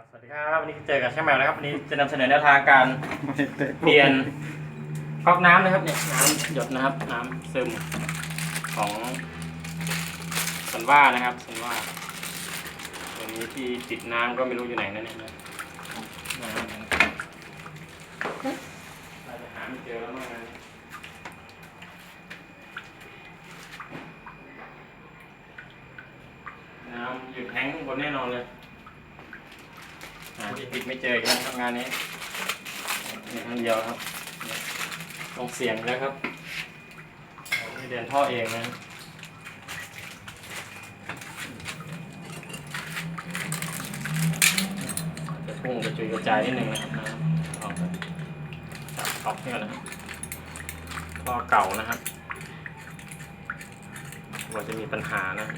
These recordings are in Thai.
ครับสวัสดีครับวันนี้เจอกับช่างแมวนะครับวันนี้จะนำเสนอแนวทางการเปลี่ยนก๊อกน้ำนะครับเนี่ยน้ำหยดนะครับ น้ำซึมของสันว่านะครับสันว่าตัวนี้ที่ติดน้ำก็ไม่รู้อยู่ไหนนั่นเองนะน้ำเราจะหาไม่เจอแล้วมั้งนะน้ำหยุดแห้งข้างบนแน่นอนเลย หาที่ปิดไม่เจอกแล้วครับงานนี้มีครั้งเดียวครับต้องเสียงแล้วครับนี่เดินท่อเองนะจะพุ่งกระจุยกระจายนิดนึงนะครับน้ำออกไปจับออกนี่ก่อนนะครับท่อเก่านะครับว่าจะมีปัญหานะ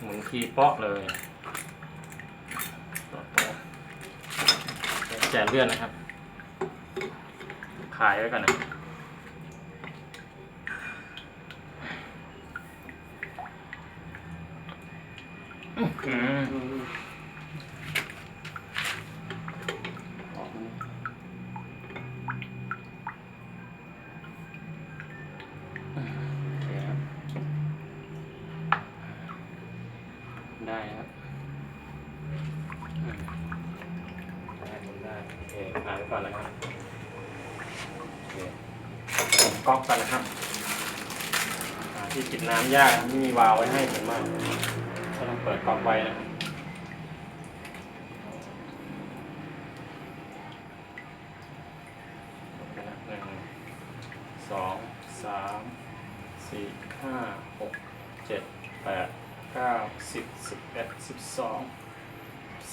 หมุนทีเปาะเลย แจกเลื่อนนะครับ ขายไว้ก่อนนะอื้อหือออกมาโอเคครับได้ครับอืม ได้ผมได้โอเคถ่ายไว้ ก่อนนะครับเคผมก๊อกกันนะครับที่จิบน้ำยากไม่มีวาล์วไว้ให้ผมมากก็ต้องเปิดก๊อกไว้นะครับหนึ่งสองสามสี่ห้าหกเจ็ดแปดเก้าสิบสิบเอ็ดสิบสอง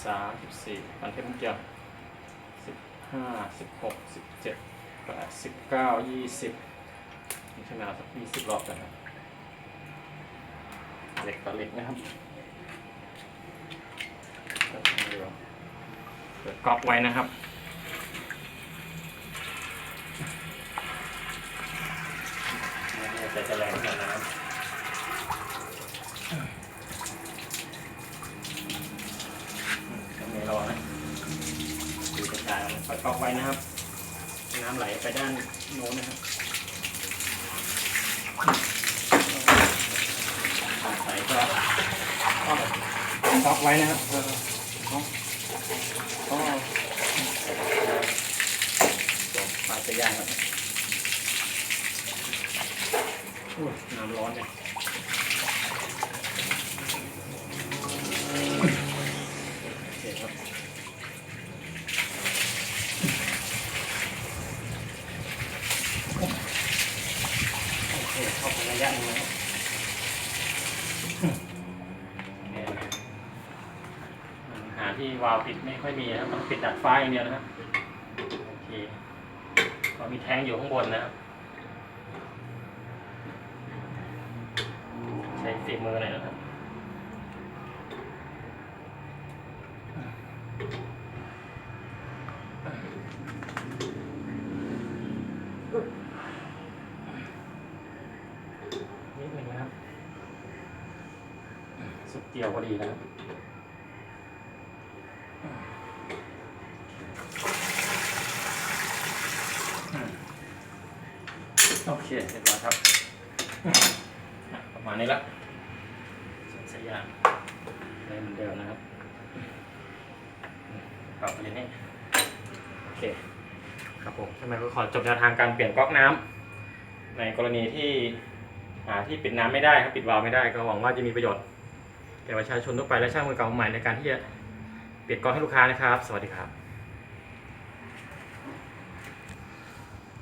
สามสิบสี่ปันเทปเกียว ห้าสิบหกสิบเจ็ดแปดสิบเก้ายี่สิบนี่ใช่ไหมครับสักยี่สิบรอบกันครับเหล็กต่อเหล็กนะครับเปิดก๊อกไว้นะครับจะจะแรงขนาดนะครับ ตรงนี้รอนะดูกระจายเปิดก๊อกไว้ นะครับ น้ำไหลไปด้านโน้นนะครับใส่ก็ก็อกไว้นะครับก็ปลาจะย่างแล้วน้ำร้อนเนี่ย โอเคครับโอ เข้าไประยะหนึงแล้วเนี่ยหาที่วาล์วปิดไม่ค่อยมีนะครับต้องปิดดัดไฟอย่างเดียวนะครับโอเคก็มีแทงอยู่ข้างบนนะครับใช้ฝีมือหน่อยนะครับ นิดหนึ่งนะครับ สุดเดียวพอดีนะครับโอเคเรียบร้อยครับอ่ประมาณนี้ละสายยางได้เหมือนเดิมนะครับต่อไปนี้โอเคครับผมทำไมก็ขอจบแนวทางการเปลี่ยนก๊อกน้ำในกรณีที่หาที่ปิดน้ำไม่ได้ครับปิดวาล์วไม่ได้ก็หวังว่าจะมีประโยชน์ แก่ประชาชนทั่วไปและช่างมือเก่าใหม่ในการที่จะเปลี่ยนกองให้ลูกค้านะครับ สวัสดีครับ